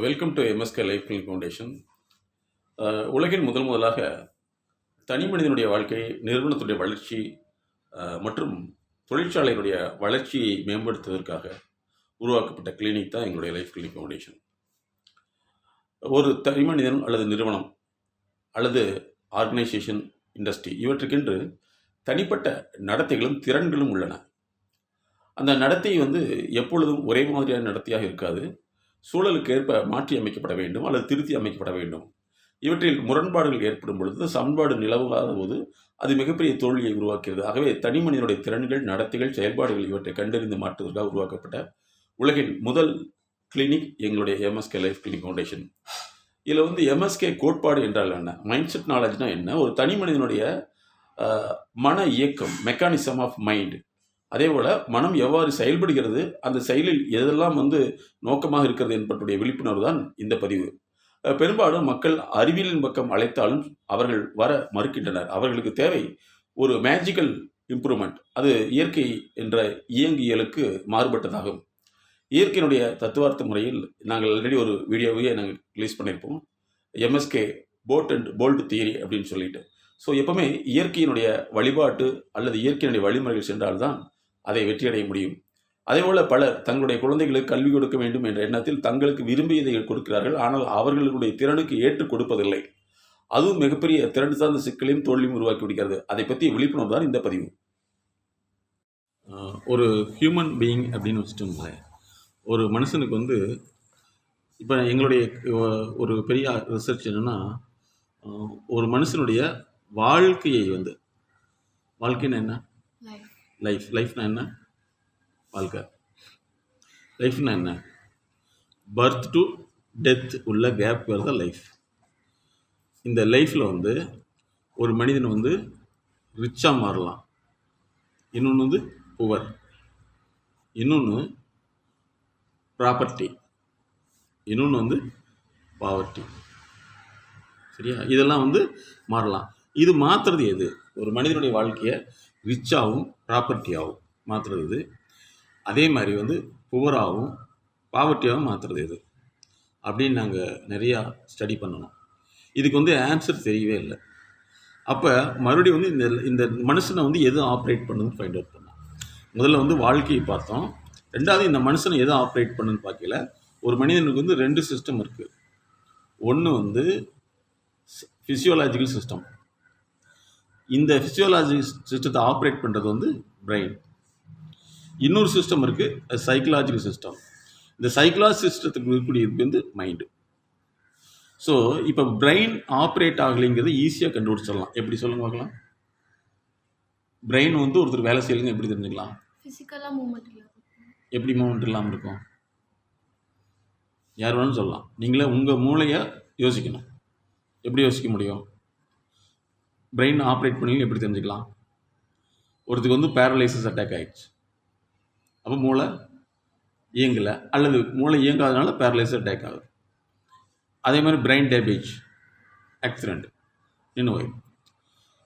Welcome to MSK life clinic foundation உலகின் முதல் முதலாக தனி மனிதனுடைய வாழ்க்கை நிறுவனத்துடைய வளர்ச்சி uh, மற்றும் தொழிற்சாலையினுடைய வளர்ச்சியை மேம்படுத்துவதற்காக உருவாக்கப்பட்ட கிளினிக் தான் எங்களுடைய லைஃப் கிளினிக் ஃபவுண்டேஷன் ஒரு தனி மனிதன் அல்லது நிறுவனம் அல்லது ஆர்கனைசேஷன் இண்டஸ்ட்ரி இவற்றுக்கென்று தனிப்பட்ட நடத்தைகளும் திறன்களும் உள்ளன. அந்த நடத்தை வந்து எப்பொழுதும் ஒரே மாதிரியான நடத்தையாக இருக்காது. சூழலுக்கு ஏற்ப மாற்றி அமைக்கப்பட வேண்டும் அல்லது திருத்தி அமைக்கப்பட வேண்டும். இவற்றில் முரண்பாடுகள் ஏற்படும் பொழுது சமன்பாடு நிலவாத போது அது மிகப்பெரிய தோல்வியை உருவாக்கிறது. ஆகவே தனி மனிதனுடைய திறன்கள் நடத்தைகள் செயல்பாடுகள் இவற்றை கண்டறிந்து மாற்றுவதற்காக உருவாக்கப்பட்ட உலகின் முதல் கிளினிக் எங்களுடைய எம்எஸ்கே லைஃப் கிளினிக் ஃபவுண்டேஷன் இதில் வந்து எம்எஸ்கே கோட்பாடு என்றால் என்ன? மைண்ட் செட் நாலேஜ்னா என்ன? ஒரு தனி மனிதனுடைய மன இயக்கம் மெக்கானிசம் ஆஃப் மைண்ட் அதே போல் மனம் எவ்வாறு செயல்படுகிறது அந்த செயலில் எதெல்லாம் வந்து நோக்கமாக இருக்கிறது என்பதுடைய விழிப்புணர்வு தான் இந்த பதிவு. பெரும்பாலும் மக்கள் அறிவியலின் பக்கம் அழைத்தாலும் அவர்கள் வர மறுக்கின்றனர். அவர்களுக்கு தேவை ஒரு மேஜிக்கல் இம்ப்ரூவ்மெண்ட் அது இயற்கை என்ற இயங்கியலுக்கு மாறுபட்டதாகும். இயற்கையினுடைய தத்துவார்த்த முறையில் நாங்கள் ஆல்ரெடி ஒரு வீடியோவையே நாங்கள் ரிலீஸ் பண்ணியிருப்போம். MSK boat and bolt theory அப்படின்னு சொல்லிட்டு. ஸோ எப்பவுமே இயற்கையினுடைய வழிபாட்டு அல்லது இயற்கையினுடைய வழிமுறைகள் சென்றால்தான் அதை வெற்றியடைய முடியும். அதேபோல பலர் தங்களுடைய குழந்தைகளுக்கு கல்வி கொடுக்க வேண்டும் என்ற எண்ணத்தில் தங்களுக்கு விரும்பியதை கொடுக்கிறார்கள். ஆனால் அவர்களுடைய திறனுக்கு ஏற்று கொடுப்பதில்லை. அதுவும் மிகப்பெரிய திறன் சார்ந்த சிக்கலையும் தோல்வியும் உருவாக்கி விடுகிறது. அதை பற்றி விழிப்புணர்வு தான் இந்த பதிவு. ஒரு ஹியூமன் பீயிங் அப்படின்னு வச்சுட்டோங்களேன் ஒரு மனுஷனுக்கு வந்து இப்போ எங்களுடைய ஒரு பெரிய ரிசர்ச் என்னென்னா ஒரு மனுஷனுடைய வாழ்க்கையை வந்து வாழ்க்கைன்னு என்ன? லைஃப் லைஃப்னா என்ன வாழ்க்கை. லைஃப்னா என்ன பர்த் டு டெத் உள்ள கேப் பேர் தான் லைஃப் இந்த லைஃப்பில் வந்து ஒரு மனிதன் வந்து ரிச்சாக மாறலாம். இன்னொன்று வந்து புவர் இன்னொன்று ப்ராப்பர்ட்டி இன்னொன்று வந்து பாவர்ட்டி சரியா? இதெல்லாம் வந்து மாறலாம். இது மாற்றுறது எது? ஒரு மனிதனுடைய வாழ்க்கையை ரிச்சாகவும் ப்ராப்பர்ட்டியாகவும் மாற்றுறது இது. அதே மாதிரி வந்து புவராகவும் பாவர்ட்டியாகவும் மாற்றுறது இது. அப்படின்னு நாங்கள் நிறையா ஸ்டடி பண்ணணும். இதுக்கு வந்து ஆன்சர் தெரியவே இல்லை. அப்போ மறுபடியும் வந்து இந்த இந்த மனுஷனை வந்து எது ஆப்ரேட் பண்ணுதுன்னு ஃபைண்ட் அவுட் பண்ணோம் முதல்ல வந்து வாழ்க்கையை பார்த்தோம். ரெண்டாவது இந்த மனுஷனை எதை ஆப்ரேட் பண்ணுன்னு பார்க்கல. ஒரு மனிதனுக்கு வந்து ரெண்டு சிஸ்டம் இருக்குது ஒன்று வந்து ஃபிசியோலாஜிக்கல் சிஸ்டம் இந்த ஃபிசியோலாஜி சிஸ்டத்தை ஆப்ரேட் பண்ணுறது வந்து பிரெயின் இன்னொரு சிஸ்டம் இருக்குது சைக்கலாஜிக்கல் சிஸ்டம் இந்த சைக்கலாஜி சிஸ்டத்துக்கு இருக்கக்கூடியது வந்து மைண்டு ஸோ இப்போ பிரெயின் ஆப்ரேட் ஆகலைங்கிறது ஈஸியாக கண்டுபிடிச்சிடலாம். எப்படி சொல்லுங்க பார்க்கலாம்? பிரெயின் வந்து ஒருத்தர் வேலை செய்யலைங்க எப்படி தெரிஞ்சுக்கலாம்? ஃபிசிக்கலாக மூமெண்ட் எப்படி மூமெண்ட் இல்லாமல் இருக்கும்? யார் வேணாலும் சொல்லலாம். நீங்களே உங்கள் மூளையை யோசிக்கணும். எப்படி யோசிக்க முடியும்? பிரெயின் ஆப்ரேட் பண்ணி எப்படி தெரிஞ்சுக்கலாம்? ஒருத்துக்கு வந்து பேரலைசிஸ் அட்டாக் ஆகிடுச்சு அப்போ மூளை இயங்கலை அல்லது மூளை இயங்காதனால பேரலைசிஸ் அட்டாக் ஆகுது. அதே மாதிரி பிரெயின் டேமேஜ் ஆக்சிடெண்ட் இன்னும்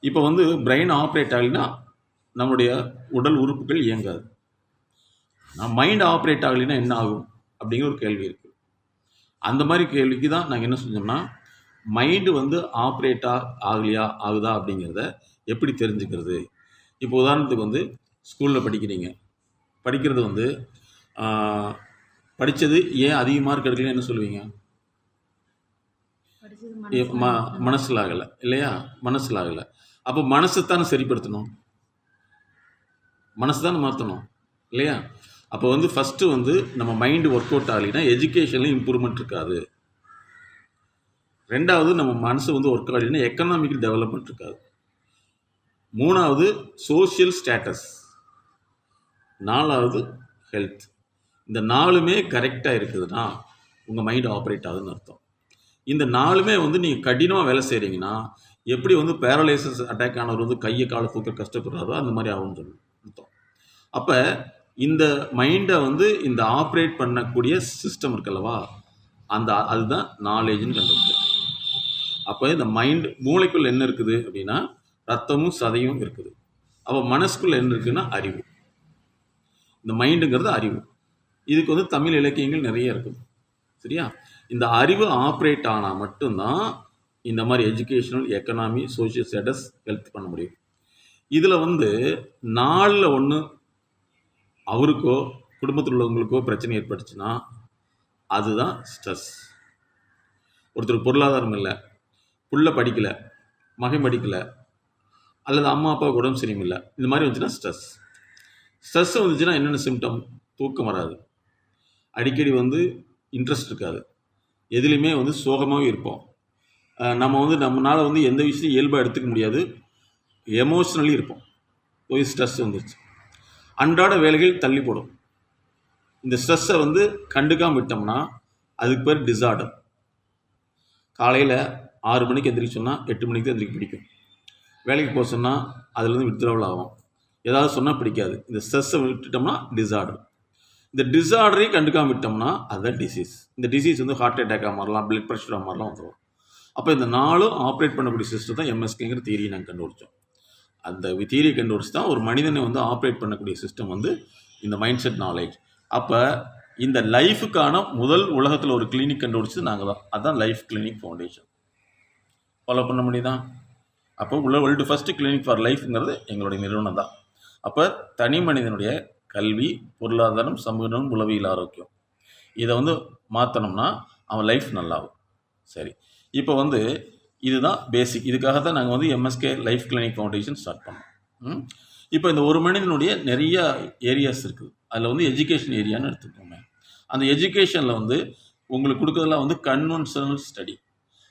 இப்போ வந்து பிரெயின் ஆப்ரேட் ஆகலைன்னா நம்முடைய உடல் உறுப்புகள் இயங்காது. நான் மைண்ட் ஆப்ரேட் ஆகலைன்னா என்ன ஆகும்? அப்படிங்கிற ஒரு கேள்வி இருக்குது அந்த மாதிரி கேள்விக்கு தான் நாங்கள் என்ன செஞ்சோம்னா மைண்டு வந்து ஆப்ரேட்டா ஆகலையா ஆகுதா அப்படிங்கிறத எப்படி தெரிஞ்சுக்கிறது? இப்போ உதாரணத்துக்கு வந்து ஸ்கூலில் படிக்கிறீங்க. படிக்கிறது வந்து படித்தது ஏன் அதிக மார்க் எடுக்கலன்னு என்ன சொல்லுவீங்க? ம மனசில் ஆகலை இல்லையா? மனசில் ஆகலை. அப்போ மனசை தானே சரிப்படுத்தணும். மனசு தானே மாற்றணும் இல்லையா? அப்போ வந்து ஃபஸ்ட்டு வந்து நம்ம மைண்டு ஒர்க் அவுட் ஆகலைன்னா எஜுகேஷன்லையும் இம்ப்ரூவ்மெண்ட் இருக்காது. ரெண்டாவது நம்ம மனசு வந்து ஒர்க் ஆகலைன்னா எக்கனாமிக்கல் டெவலப்மெண்ட் இருக்காது. மூணாவது சோஷியல் ஸ்டேட்டஸ் நாலாவது ஹெல்த் இந்த நாலுமே கரெக்டாக இருக்குதுன்னா உங்கள் மைண்ட் ஆப்ரேட் ஆகுதுன்னு அர்த்தம். இந்த நாலுமே வந்து நீங்கள் கடினமாக வேலை செய்கிறீங்கன்னா எப்படி வந்து பேரலைசஸ் அட்டாக் ஆனவர் வந்து கையை காலை தூக்க கஷ்டப்படுறாரோ அந்த மாதிரி ஆகும்னு சொல்லி அர்த்தம். அப்போ இந்த மைண்டை வந்து இந்த ஆப்ரேட் பண்ணக்கூடிய சிஸ்டம் இருக்குல்லவா அந்த அதுதான் நாலேஜ்னு கண்டுபிடிச்சோம் அப்போ இந்த மைண்ட் மூளைக்குள்ளே என்ன இருக்குது அப்படின்னா ரத்தமும் சதையும் இருக்குது. அப்போ மனசுக்குள்ள என்ன இருக்குன்னா அறிவு. இந்த மைண்டுங்கிறது அறிவு. இதுக்கு வந்து தமிழ் இலக்கியங்கள் நிறைய இருக்குது சரியா? இந்த அறிவு ஆப்ரேட் ஆனால் மட்டும்தான் இந்த மாதிரி educational economy social status health பண்ண முடியும். இதில் வந்து நாளில் ஒன்று அவருக்கோ குடும்பத்தில் உள்ளவங்களுக்கோ பிரச்சனை ஏற்பட்டுச்சுன்னா அதுதான் ஸ்ட்ரெஸ் ஒருத்தருக்கு பொருளாதாரம் இல்லை. புள்ள படிக்கலை மகன் படிக்கலை அல்லது அம்மா அப்பாவுக்கு உடம்பு சரியில்லை. இந்த மாதிரி வந்துச்சுன்னா ஸ்ட்ரெஸ் ஸ்ட்ரெஸ் வந்துச்சுன்னா என்னென்ன சிம்டம் தூக்கம் வராது. அடிக்கடி வந்து இன்ட்ரெஸ்ட் இருக்காது. எதுலேயுமே வந்து சோகமாகவே இருப்போம். நம்ம வந்து நம்மளால் வந்து எந்த விஷயத்தையும் இயல்பாக எடுத்துக்க முடியாது. எமோஷ்னலி இருப்போம். போய் ஸ்ட்ரெஸ் வந்துருச்சு. அன்றாட வேலைகள் தள்ளி போடும் இந்த ஸ்ட்ரெஸ்ஸை வந்து கண்டுக்காமல் விட்டோம்னா அதுக்கு பேர் டிசார்டர் காலையில் ஆறு மணிக்கு எந்திரிக்க சொன்னால் எட்டு மணிக்கு தான் எந்திரிக்க பிடிக்கும். வேலைக்கு போக சொன்னால் அதுலேருந்து வித்ட்ராவல் ஆகும். ஏதாவது சொன்னால் பிடிக்காது. இந்த ஸ்ட்ரெஸ்ஸை விட்டுட்டோம்னா டிசார்டர் இந்த டிசார்டரையும் கண்டுக்காம விட்டோம்னா அதுதான் டிசீஸ் இந்த டிசீஸ் வந்து ஹார்ட் அட்டாக்காக மாறலாம் பிளட் ப்ரெஷராக மாறலாம் வந்துடும் அப்போ இந்த நாளும் ஆப்ரேட் பண்ணக்கூடிய சிஸ்டம் தான் எம்எஸ்கேங்கிற தியரியை நாங்கள் கண்டுபிடிச்சோம். அந்த தியரியை கண்டுபிடிச்சி தான் ஒரு மனிதனை வந்து ஆப்ரேட் பண்ணக்கூடிய சிஸ்டம் வந்து இந்த மைண்ட் செட் நாலேஜ் அப்போ இந்த லைஃபுக்கான முதல் உலகத்தில் ஒரு கிளினிக் கண்டுபிடிச்சது நாங்கள் தான் அதுதான் லைஃப் கிளினிக் ஃபவுண்டேஷன் ஃபாலோ பண்ண முடியுதா? அப்போ உள்ள வேர்ல்டு ஃபஸ்ட்டு கிளினிக் ஃபார் லைஃப்ங்கிறது எங்களுடைய நிறுவனம் தான். அப்போ தனி மனிதனுடைய கல்வி பொருளாதாரம் சமூகம் உளவியல் ஆரோக்கியம். இதை வந்து மாற்றணும்னா அவன் லைஃப் நல்லாகும். சரி. இப்போ வந்து இதுதான் பேசிக் இதுக்காக தான் நாங்கள் வந்து MSK life clinic foundation start பண்ணோம். இப்போ இந்த ஒரு மனிதனுடைய நிறைய ஏரியாஸ் இருக்குது. அதில் வந்து எஜுகேஷன் ஏரியான்னு எடுத்துக்கோங்க அந்த எஜுகேஷனில் வந்து உங்களுக்கு கொடுக்குறதெல்லாம் வந்து கன்வென்ஷனல் ஸ்டடி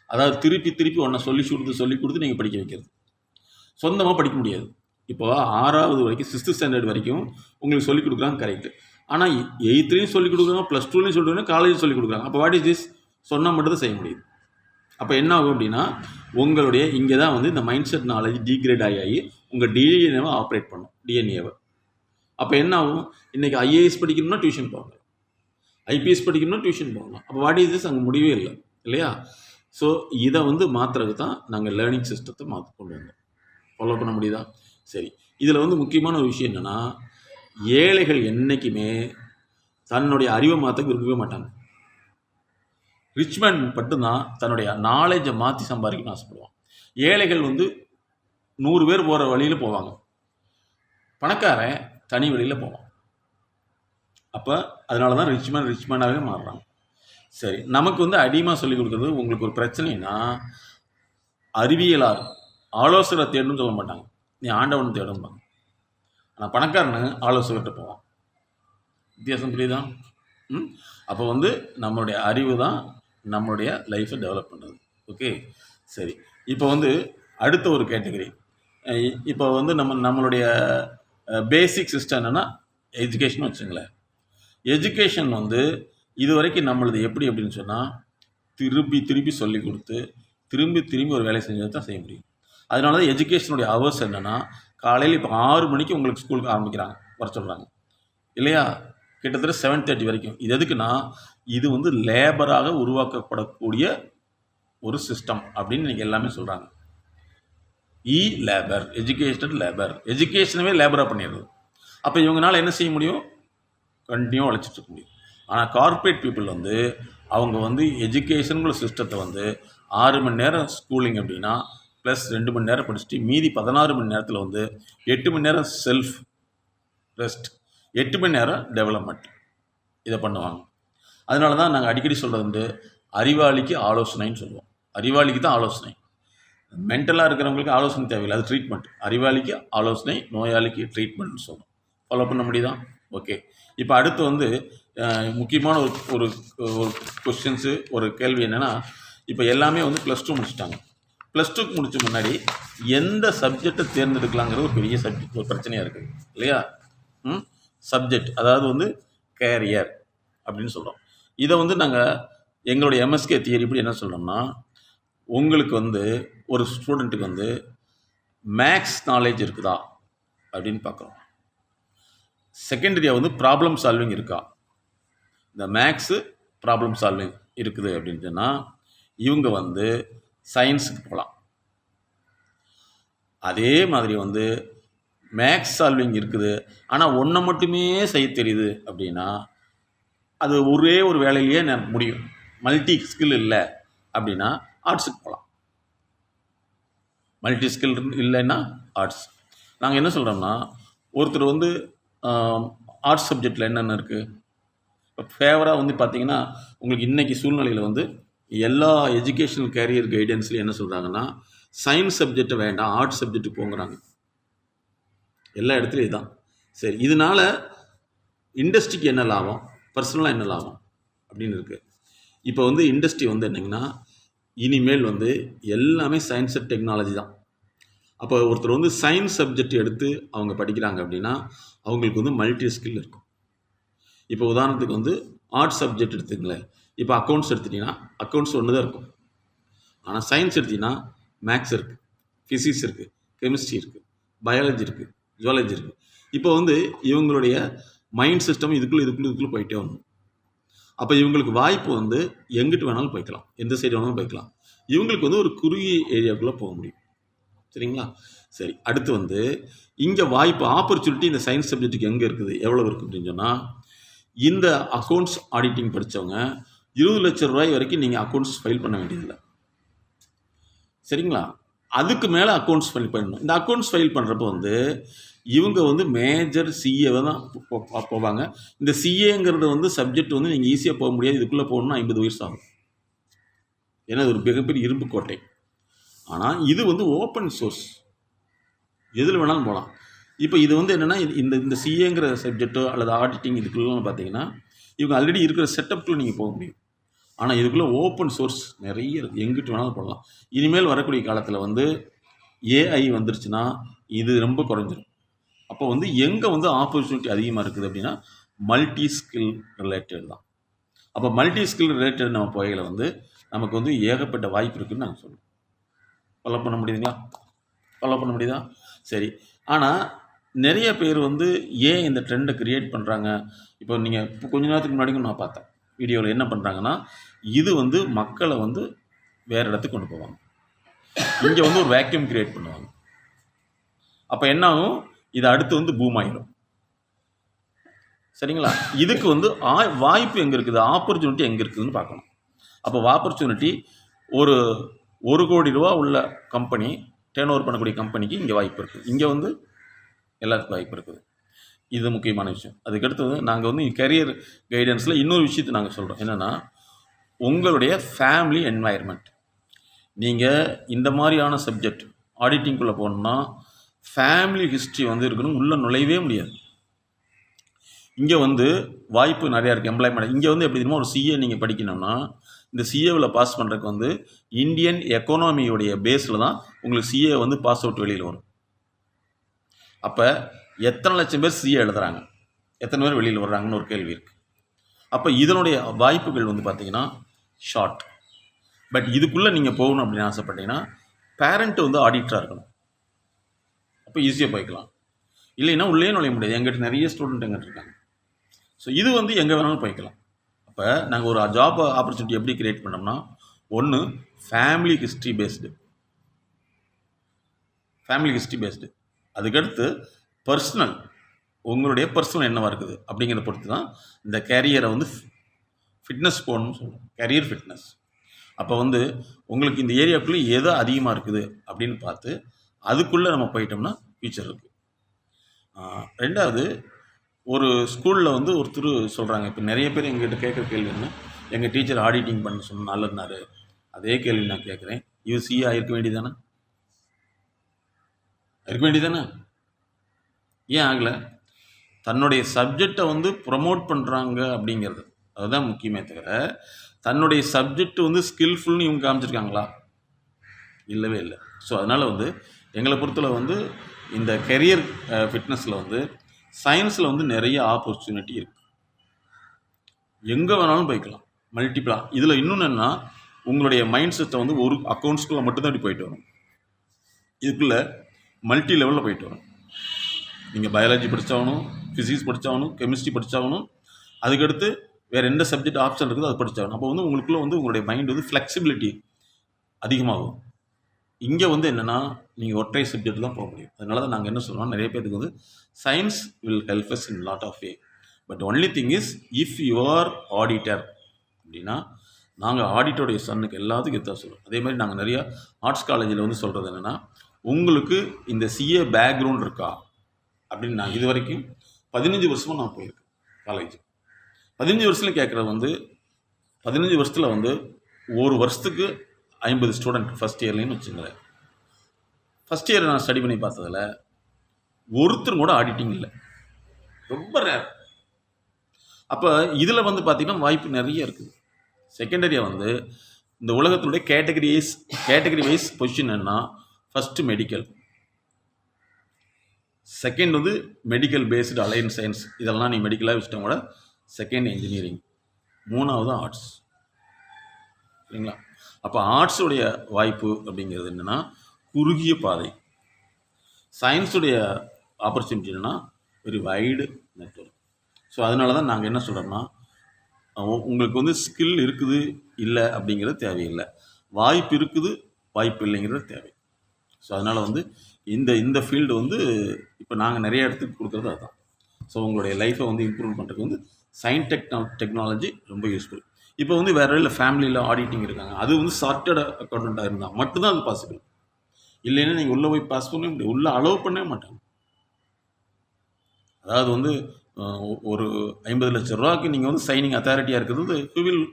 அதாவது திருப்பி திருப்பி ஒன்றை சொல்லி கொடுத்து சொல்லி கொடுத்து நீங்கள் படிக்க வைக்கிறது. சொந்தமாக படிக்க முடியாது. இப்போ ஆறாவது வரைக்கும் சிக்ஸ்த்து ஸ்டாண்டர்ட் வரைக்கும் உங்களுக்கு சொல்லிக் கொடுக்குறாங்க கரெக்டு ஆனால் எயித்துலேயும் சொல்லிக் கொடுக்குறாங்க ப்ளஸ் டூலையும் சொல்லிக் கொடுக்குறாங்க காலேஜ் சொல்லிக் கொடுக்குறாங்க. அப்போ வாட் இஸ் திஸ் சொன்னால் மட்டும் தான் செய்ய முடியுது. அப்போ என்ன ஆகும் அப்படின்னா உங்களுடைய இங்கே தான் வந்து இந்த மைண்ட் செட் நாலேஜ் டீக்ரேட் ஆகி ஆகி உங்கள் டிஎன்ஏவை ஆப்ரேட் பண்ணும் டிஎன்ஏவை அப்போ என்ன ஆகும்? இன்றைக்கி ஐஏஎஸ் படிக்கணும்னா டியூஷன் போகணும் ஐபிஎஸ் படிக்கணும்னா டியூஷன் போகணும் அப்போ வாட் இஸ் திஸ் அங்கே முடிவே இல்லை இல்லையா? ஸோ இதை வந்து மாற்றுறதுக்கு தான் நாங்கள் லேர்னிங் சிஸ்டத்தை மாற்ற கொண்டு வந்தோம். ஃபாலோ பண்ண முடியுதா? சரி. இதில் வந்து முக்கியமான ஒரு விஷயம் என்னென்னா ஏழைகள் என்றைக்குமே தன்னுடைய அறிவை மாற்ற விரும்பவே மாட்டாங்க. ரிச்மேன் மட்டும்தான் தன்னுடைய நாலேஜை மாற்றி சம்பாதிக்கணும்னு ஆசைப்படுவான். ஏழைகள் வந்து நூறு பேர் போகிற வழியில் போவாங்க. பணக்காரன் தனி வழியில் போவான். அப்போ அதனால தான் ரிச்மேன் ரிச்மேனாகவே மாறுறாங்க. சரி நமக்கு வந்து அதிகமாக சொல்லிக் கொடுக்குறது உங்களுக்கு ஒரு பிரச்சனைனா அறிவியலார் ஆலோசனை தேடணும்னு சொல்ல மாட்டாங்க. நீ ஆண்டவன் தேடும்பாங்க ஆனால் பணக்காரனு ஆலோசகர்கிட்ட போவான். வித்தியாசம் புரியுதா? ம்? அப்போ வந்து நம்மளுடைய அறிவு தான் நம்மளுடைய லைஃப்பை டெவலப் பண்ணுறது ஓகே சரி. இப்போ வந்து அடுத்த ஒரு கேட்டகரி இப்போ வந்து நம்ம நம்மளுடைய பேசிக் சிஸ்டம் என்னென்னா எஜுகேஷன் வச்சுங்களேன் எஜுகேஷன் வந்து இது வரைக்கும் நம்மளது எப்படி அப்படின்னு சொன்னால் திருப்பி திருப்பி சொல்லி கொடுத்து திரும்பி திரும்பி ஒரு வேலை செஞ்சது தான் செய்ய முடியும். அதனால தான் எஜுகேஷனுடைய ஹவர்ஸ் என்னென்னா காலையில் இப்போ ஆறு மணிக்கு உங்களுக்கு ஸ்கூலுக்கு ஆரம்பிக்கிறாங்க. வர சொல்கிறாங்க இல்லையா? கிட்டத்தட்ட செவன் தேர்ட்டி வரைக்கும். இது எதுக்குன்னா இது வந்து லேபராக உருவாக்கப்படக்கூடிய ஒரு சிஸ்டம் அப்படின்னு இன்றைக்கி எல்லாமே சொல்கிறாங்க இ லேபர் எஜுகேஷனட் லேபர் எஜுகேஷனவே லேபராக பண்ணிடுறது. அப்போ இவங்களால என்ன செய்ய முடியும்? கண்டினியூ உழைச்சிட்டு இருக்க முடியும். ஆனால் கார்ப்பரேட் பீப்புள் வந்து அவங்க வந்து எஜுகேஷனுங்கிற சிஸ்டத்தை வந்து ஆறு மணி நேரம் ஸ்கூலிங் அப்படின்னா ப்ளஸ் ரெண்டு மணி நேரம் படிச்சுட்டு மீதி பதினாறு மணி நேரத்தில் வந்து எட்டு மணி நேரம் செல்ஃப் ரெஸ்ட் எட்டு மணி நேரம் டெவலப்மெண்ட் இதை பண்ணுவாங்க. அதனால தான் நாங்கள் அடிக்கடி சொல்கிறது வந்து அறிவாளிக்கு ஆலோசனைன்னு சொல்லுவோம். அறிவாளிக்கு தான் ஆலோசனை. மென்டலாக இருக்கிறவங்களுக்கு ஆலோசனை தேவையில்லை அது ட்ரீட்மெண்ட் அறிவாளிக்கு ஆலோசனை நோயாளிக்கு ட்ரீட்மெண்ட்னு சொல்லுவோம். ஃபாலோ பண்ண முடியுதா? ஓகே இப்போ அடுத்து வந்து முக்கியமான ஒரு ஒரு ஒரு கொஸ்டின்ஸு ஒரு கேள்வி என்னென்னா இப்போ எல்லாமே வந்து ப்ளஸ் டூ முடிச்சிட்டாங்க. ப்ளஸ் டூக்கு முடிச்ச முன்னாடி எந்த சப்ஜெக்டை தேர்ந்தெடுக்கலாங்கிறது ஒரு பெரிய சப்ஜெக்ட் ஒரு பிரச்சனையாக இருக்குது இல்லையா? ம்? சப்ஜெக்ட் அதாவது வந்து கேரியர் அப்படின்னு சொல்கிறோம் இதை வந்து நாங்கள் எங்களுடைய எம்எஸ்கே தியரி இப்படி என்ன சொல்கிறோம்னா உங்களுக்கு வந்து ஒரு ஸ்டூடெண்ட்டுக்கு வந்து மேக்ஸ் நாலேஜ் இருக்குதா அப்படின்னு பார்க்குறோம் செகண்டரியாக வந்து ப்ராப்ளம் சால்விங் இருக்கா? இந்த மேக்ஸு ப்ராப்ளம் சால்விங் இருக்குது அப்படின்னு சொன்னால் இவங்க வந்து சயின்ஸுக்கு போகலாம் அதே மாதிரி வந்து மேக்ஸ் சால்விங் இருக்குது. ஆனால் ஒன்றை மட்டுமே செய்ய தெரியுது அப்படின்னா அது ஒரே ஒரு வேலையிலேயே நான் முடியும். மல்டி ஸ்கில் இல்லை அப்படின்னா ஆர்ட்ஸுக்கு போகலாம் மல்டி ஸ்கில் இல்லைன்னா ஆர்ட்ஸ் நாங்கள் என்ன சொல்கிறோம்னா ஒருத்தர் வந்து ஆர்ட்ஸ் சப்ஜெக்டில் என்னென்ன இருக்குது ஃபேவராக வந்து பார்த்தீங்கன்னா உங்களுக்கு இன்றைக்கி சூழ்நிலையில் வந்து எல்லா எஜுகேஷனல் கேரியர் கைடன்ஸ்லையும் என்ன சொல்கிறாங்கன்னா சயின்ஸ் சப்ஜெக்ட் வேண்டாம் ஆர்ட்ஸ் சப்ஜெக்ட் போங்கிறாங்க. எல்லா இடத்துலையும் இதுதான் சரி இதனால இண்டஸ்ட்ரிக்கு என்ன லாபம்? பர்சனலாக என்ன லாபம்? அப்படின்னு இருக்குது இப்போ வந்து இண்டஸ்ட்ரி வந்து என்னங்கன்னா இனிமேல் வந்து எல்லாமே சயின்ஸ் அண்ட் டெக்னாலஜி தான். அப்போ ஒருத்தர் வந்து சயின்ஸ் சப்ஜெக்ட் எடுத்து அவங்க படிக்கிறாங்க அப்படின்னா அவங்களுக்கு வந்து மல்டி ஸ்கில் இருக்கும். இப்போ உதாரணத்துக்கு வந்து ஆர்ட்ஸ் சப்ஜெக்ட் எடுத்துங்களேன் இப்போ அக்கௌண்ட்ஸ் எடுத்துட்டிங்கன்னா அக்கௌண்ட்ஸ் ஒன்று தான் இருக்கும். ஆனால் சயின்ஸ் எடுத்திங்கன்னா மேக்ஸ் இருக்குது ஃபிசிக்ஸ் இருக்குது கெமிஸ்ட்ரி இருக்குது பயாலஜி இருக்குது ஜுவாலஜி இருக்குது இப்போ வந்து இவங்களுடைய மைண்ட் சிஸ்டம் இதுக்குள்ளே இதுக்குள்ளே இதுக்குள்ளே போயிட்டே வரணும். அப்போ இவங்களுக்கு வாய்ப்பு வந்து எங்கிட்டு வேணாலும் போய்க்கலாம். எந்த சைடு வேணாலும் போய்க்கலாம். இவங்களுக்கு வந்து ஒரு குறுகிய ஏரியாக்குள்ளே போக முடியும். சரிங்களா? சரி அடுத்து வந்து இங்கே வாய்ப்பு ஆப்பர்ச்சுனிட்டி இந்த சயின்ஸ் சப்ஜெக்ட்டுக்கு எங்கே இருக்குது? எவ்வளோ இருக்குது அப்படின்னு சொன்னால் இந்த அக்கௌண்ட்ஸ் ஆடிட்டிங் படித்தவங்க இருபது லட்சம் ரூபாய் வரைக்கும் நீங்கள் அக்கௌண்ட்ஸ் ஃபைல் பண்ண வேண்டியதில்லை. சரிங்களா? அதுக்கு மேலே அக்கௌண்ட்ஸ் ஃபைல் பண்ணணும். இந்த அக்கௌண்ட்ஸ் ஃபைல் பண்ணுறப்போ வந்து இவங்க வந்து மேஜர் சிஏவை தான் போவாங்க. இந்த சிஏங்கிறது வந்து சப்ஜெக்ட் வந்து நீங்கள் ஈஸியாக போக முடியாது. இதுக்குள்ளே போகணும்னா ஐம்பது வயசு ஆகும். ஏன்னா ஒரு மிகப்பெரிய இரும்பு கோட்டை. ஆனால் இது வந்து ஓப்பன் சோர்ஸ் எதில் வேணாலும் போகலாம் இப்போ இது வந்து என்னென்னா இந்த இந்த சிஏங்கிற சப்ஜெக்ட்டோ அல்லது ஆடிட்டிங் இதுக்குள்ளே பார்த்தீங்கன்னா இவங்க ஆல்ரெடி இருக்கிற செட்டப்குள்ளே நீங்கள் போக முடியும். ஆனால் இதுக்குள்ளே ஓப்பன் சோர்ஸ் நிறைய இருக்குது எங்கிட்டு வேணாலும் போடலாம். இனிமேல் வரக்கூடிய காலத்தில் வந்து ஏஐ வந்துருச்சுன்னா இது ரொம்ப குறைஞ்சிரும். அப்போ வந்து எங்கே வந்து ஆப்பர்ச்சுனிட்டி அதிகமாக இருக்குது அப்படின்னா மல்டி ஸ்கில் ரிலேட்டட் தான். அப்போ மல்டி ஸ்கில் ரிலேட்டட் நம்ம போகையில் வந்து நமக்கு வந்து ஏகப்பட்ட வாய்ப்பு இருக்குதுன்னு நாங்கள் சொல்லுவோம் ஃபாலோ பண்ண முடியுதுங்களா? ஃபாலோ பண்ண முடியுதா? சரி. ஆனால் நிறைய பேர் வந்து ஏன் இந்த ட்ரெண்டை க்ரியேட் பண்ணுறாங்க இப்போ நீங்கள் இப்போ கொஞ்ச நேரத்துக்கு முன்னாடி நான் பார்த்தேன். வீடியோவில் என்ன பண்ணுறாங்கன்னா இது வந்து மக்களை வந்து வேறு இடத்துக்கு கொண்டு போவாங்க. இங்கே வந்து ஒரு வேக்யூம் க்ரியேட் பண்ணுவாங்க. அப்போ என்ன ஆகும்? இது அடுத்து வந்து பூம் ஆயிரும். சரிங்களா? இதுக்கு வந்து ஆ- வாய்ப்பு எங்கே இருக்குது? ஆப்பர்ச்சுனிட்டி எங்கே இருக்குதுன்னு பார்க்கணும். அப்போ ஆப்பர்ச்சுனிட்டி ஒரு ஒரு கோடி ரூபா உள்ள கம்பெனி டேர்ன் ஓவர் பண்ணக்கூடிய கம்பெனிக்கு இங்கே வாய்ப்பு இருக்குது இங்கே வந்து எல்லாத்துக்கும் வாய்ப்பு இருக்குது. இது முக்கியமான விஷயம். அதுக்கடுத்தது நாங்கள் வந்து கெரியர் கைடன்ஸில் இன்னொரு விஷயத்தை நாங்கள் சொல்கிறோம் என்னென்னா உங்களுடைய ஃபேமிலி என்வாயர்மெண்ட் நீங்கள் இந்த மாதிரியான சப்ஜெக்ட் ஆடிட்டிங்குள்ளே போகணுன்னா ஃபேமிலி ஹிஸ்ட்ரி வந்து இருக்கணும். உள்ளே நுழையவே முடியாது. இங்கே வந்து வாய்ப்பு நிறையா இருக்குது எம்ப்ளாய்மெண்ட் இங்கே வந்து எப்படி தெரியுமா? ஒரு சிஏ நீங்கள் படிக்கணும்னா இந்த சிஏவில் பாஸ் பண்ணுறதுக்கு வந்து இந்தியன் எக்கனாமியோடைய பேஸில் தான் உங்களுக்கு சிஏ வந்து பாஸ் அவுட் வெளியில் வரும். அப்போ எத்தனை லட்சம் பேர் சிஏ எழுதுறாங்க? எத்தனை பேர் வெளியில் வர்றாங்கன்னு ஒரு கேள்வி இருக்குது அப்போ இதனுடைய வாய்ப்புகள் வந்து பார்த்தீங்கன்னா ஷார்ட் பட் இதுக்குள்ளே நீங்கள் போகணும் அப்படின்னு ஆசைப்பட்டீங்கன்னா பேரண்ட் வந்து ஆடிட்டராக இருக்கணும். அப்போ ஈஸியாக போய்க்கலாம். இல்லைன்னா உள்ளே நுழைய முடியாது. எங்கிட்ட நிறைய ஸ்டூடெண்ட் எங்கிட்ட இருக்காங்க. ஸோ இது வந்து எங்கே வேணாலும் போய்க்கலாம். அப்போ நாங்கள் ஒரு ஜாப் ஆப்பர்ச்சுனிட்டி எப்படி கிரியேட் பண்ணோம்னா ஒன்று family history based family history based அதுக்கடுத்து பர்சனல் உங்களுடைய பர்சனல் என்னவாக இருக்குது? அப்படிங்கிறத பொறுத்து தான் இந்த கேரியரை வந்து ஃபிட்னஸ் போகணும்னு சொல்லுவோம் கேரியர் ஃபிட்னஸ் அப்போ வந்து உங்களுக்கு இந்த ஏரியாவுக்குள்ளே எது அதிகமாக இருக்குது அப்படின்னு பார்த்து அதுக்குள்ளே நம்ம போயிட்டோம்னா ஃபியூச்சர் இருக்குது ரெண்டாவது ஒரு ஸ்கூலில் வந்து ஒருத்தர் சொல்கிறாங்க இப்போ நிறைய பேர் எங்கிட்ட கேட்குற கேள்வி என்ன? எங்கள் டீச்சர் ஆடிட்டிங் பண்ண சொன்ன நல்லதுனாரு. அதே கேள்வி நான் கேட்குறேன். இவர் சிஏ இருக்க வேண்டியதானே இருக்க வேண்டியதானே ஏன் ஆகலை? தன்னுடைய சப்ஜெக்டை வந்து ப்ரமோட் பண்ணுறாங்க அப்படிங்கிறது. அதுதான் முக்கியமே தவிர தன்னுடைய சப்ஜெக்ட் வந்து ஸ்கில்ஃபுல்னு இவங்க காமிச்சிருக்காங்களா? இல்லவே இல்லை. ஸோ அதனால் வந்து எங்களை பொறுத்தளவு வந்து இந்த கெரியர் ஃபிட்னஸில் வந்து சயின்ஸில் வந்து நிறைய ஆப்பர்ச்சுனிட்டி இருக்குது எங்கே வேணாலும் போய்க்கலாம். மல்டிபிளாக இதில் இன்னொன்று என்னன்னா உங்களுடைய மைண்ட் செட்டை வந்து ஒரு அக்கௌண்ட்ஸ்குள்ளே மட்டும்தான் இப்படி போயிட்டு வரும். இதுக்குள்ளே மல்டி லெவலில் போயிட்டு வரும். நீங்கள் பயாலஜி படித்தாகணும் ஃபிசிக்ஸ் படித்தாகணும் கெமிஸ்ட்ரி படித்தாகணும் அதுக்கடுத்து வேறு எந்த சப்ஜெக்ட் ஆப்ஷன் இருக்குதோ அது படித்தாகணும் அப்போ வந்து உங்களுக்குள்ளே வந்து உங்களுடைய மைண்ட் வந்து ஃப்ளெக்சிபிலிட்டி அதிகமாகும். இங்கே வந்து என்னென்னா நீங்கள் ஒற்றை சப்ஜெக்ட் தான் போக முடியும். அதனால தான் நாங்கள் என்ன சொல்கிறோம் நிறைய பேருக்கு வந்து science will help us in lot of way but only thing is if you are auditor அப்படின்னா நாங்கள் ஆடிட்டருடைய சன்னுக்கு எல்லாத்துக்கும் எத்தான் சொல்லுவோம் அதே மாதிரி நாங்கள் நிறையா ஆர்ட்ஸ் காலேஜில் வந்து சொல்கிறது என்னென்னா உங்களுக்கு இந்த சிஏ பேக்ரவுண்ட் இருக்கா? அப்படின்னு நான் இது வரைக்கும் பதினஞ்சு வருஷமாக நான் போயிருக்கேன் காலேஜ் பதினஞ்சு வருஷத்தில் கேட்குறது வந்து பதினஞ்சு வருஷத்தில் வந்து ஒரு வருஷத்துக்கு ஐம்பது ஸ்டூடெண்ட் ஃபஸ்ட் இயர்லேன்னு வச்சுங்களேன். ஃபஸ்ட் இயர் நான் ஸ்டடி பண்ணி பார்த்ததில் ஒருத்தர் கூட ஆடிட்டிங் இல்லை. ரொம்ப ரேர் அப்போ இதில் வந்து பார்த்திங்கன்னா வாய்ப்பு நிறைய இருக்குது. செகண்டரியாக வந்து இந்த உலகத்தினுடைய கேட்டகரிஸ் கேட்டகரி வைஸ் பொசிஷன் என்ன ஃபஸ்ட்டு மெடிக்கல் செகண்ட் வந்து மெடிக்கல் பேஸ்டு அலைன் சயின்ஸ் இதெல்லாம் நீ மெடிக்கலாக வச்சுட்டோம் கூட செகண்ட் இன்ஜினியரிங் மூணாவது ஆர்ட்ஸ் சரிங்களா? அப்போ ஆர்ட்ஸுடைய வாய்ப்பு அப்படிங்கிறது என்னென்னா குறுகிய பாதை. சயின்ஸுடைய ஆப்பர்ச்சுனிட்டி என்னென்னா வெரி வைடு நெட்வொர்க் ஸோ அதனால தான் நாங்கள் என்ன சொல்கிறோம்னா உ- உங்களுக்கு வந்து ஸ்கில் இருக்குது இல்லை அப்படிங்கிறது தேவையில்லை. வாய்ப்பு இருக்குது வாய்ப்பு இல்லைங்கிறது தேவை. ஸோ அதனால் வந்து இந்த இந்த ஃபீல்டு வந்து இப்போ நாங்கள் நிறைய இடத்துக்கு கொடுக்குறது அதுதான் ஸோ உங்களுடைய லைஃப்பை வந்து இம்ப்ரூவ் பண்ணுறதுக்கு வந்து சயின்ஸ் டெக்னா டெக்னாலஜி ரொம்ப யூஸ்ஃபுல் இப்போ வந்து வேறு இல்லை ஃபேமிலியில் ஆடிட்டிங் இருக்காங்க. அது வந்து சார்ட்டட் அக்கௌண்ட்டாக இருந்தால் மட்டும்தான் அது பாசிபிள் இல்லைன்னா நீங்கள் உள்ளே போய் பாஸ் பண்ண முடியாது. உள்ளே அலோவ் பண்ணவே மாட்டாங்க. அதாவது வந்து ஒரு ஐம்பது லட்ச ரூபாய்க்கு நீங்கள் வந்து சைனிங் அத்தாரிட்டியாக இருக்கிறது you will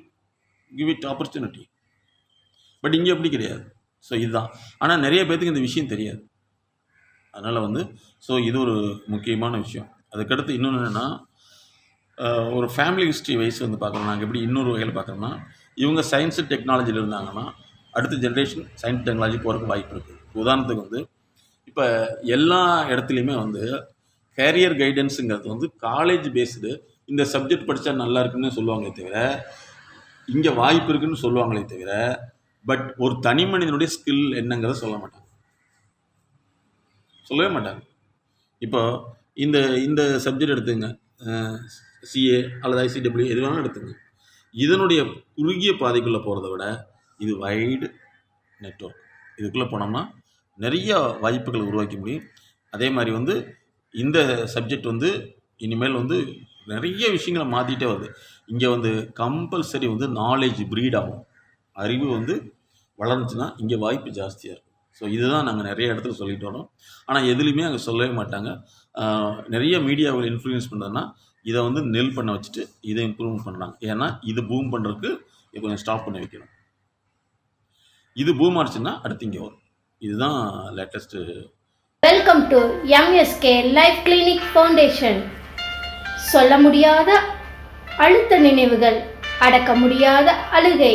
give it opportunity but இங்கே அப்படி கிடையாது. ஸோ இதுதான். ஆனால் நிறைய பேர்த்துக்கு இந்த விஷயம் தெரியாது. அதனால் வந்து ஸோ இது ஒரு முக்கியமான விஷயம். அதுக்கடுத்து இன்னொன்று என்னென்னா ஒரு ஃபேமிலி ஹிஸ்ட்ரி வைஸ் வந்து பார்க்குறோம் நாங்கள் எப்படி இன்னொரு வகையில் பார்க்குறோம்னா இவங்க சயின்ஸு டெக்னாலஜியில் இருந்தாங்கன்னா அடுத்த ஜென்ரேஷன் சயின்ஸ் டெக்னாலஜி போகிறதுக்கு வாய்ப்பு இருக்குது உதாரணத்துக்கு வந்து இப்போ எல்லா இடத்துலையுமே வந்து கேரியர் கைடன்ஸுங்கிறது வந்து காலேஜ் பேஸ்டு இந்த சப்ஜெக்ட் படித்தா நல்லா இருக்குன்னு சொல்லுவாங்களே தவிர இங்கே வாய்ப்பு இருக்குன்னு சொல்லுவாங்களே தவிர பட் ஒரு தனி மனிதனுடைய ஸ்கில் என்னங்கிறத சொல்ல மாட்டாங்க. சொல்லவே மாட்டாங்க. இப்போ இந்த இந்த சப்ஜெக்ட் எடுத்துங்க. சிஏ அல்லது ஐசிடபிள்யூ எது வேணாலும் எடுத்துங்க. இதனுடைய குறுகிய பாதைக்குள்ளே போகிறத விட இது வைடு நெட்வொர்க் இதுக்குள்ளே போனோம்னா நிறைய வாய்ப்புகளை உருவாக்க முடியும். அதே மாதிரி வந்து இந்த சப்ஜெக்ட் வந்து இனிமேல் வந்து நிறைய விஷயங்களை மாற்றிட்டே வருது. இங்கே வந்து கம்பல்சரி வந்து நாலேஜ் ப்ரீட் ஆகும். அறிவு வந்து வளர்ந்துச்சுன்னா இங்கே வாய்ப்பு ஜாஸ்தியாக இருக்கும். ஸோ இதுதான் நாங்கள் நிறைய இடத்துல சொல்லிட்டு வரோம். ஆனால் எதுலேயுமே அங்கே சொல்லவே மாட்டாங்க. நிறைய மீடியாவில் இன்ஃப்ளூயன்ஸ் பண்ணுறதுன்னா இதை வந்து நெல் பண்ண வச்சுட்டு இதை இம்ப்ரூவ் பண்ணுறாங்க ஏன்னா இது பூம் பண்ணுறதுக்கு கொஞ்சம் ஸ்டாப் பண்ணி வைக்கணும். இது பூம் ஆச்சுன்னா அடுத்து இங்கே வரும். இதுதான் latest welcome to MSK life clinic foundation சொல்ல முடியாத அழுத்த நினைவுகள் அடக்க முடியாத அழுகை.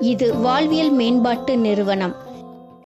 இது வாழ்வியல் மேம்பாட்டு நிறுவனம்.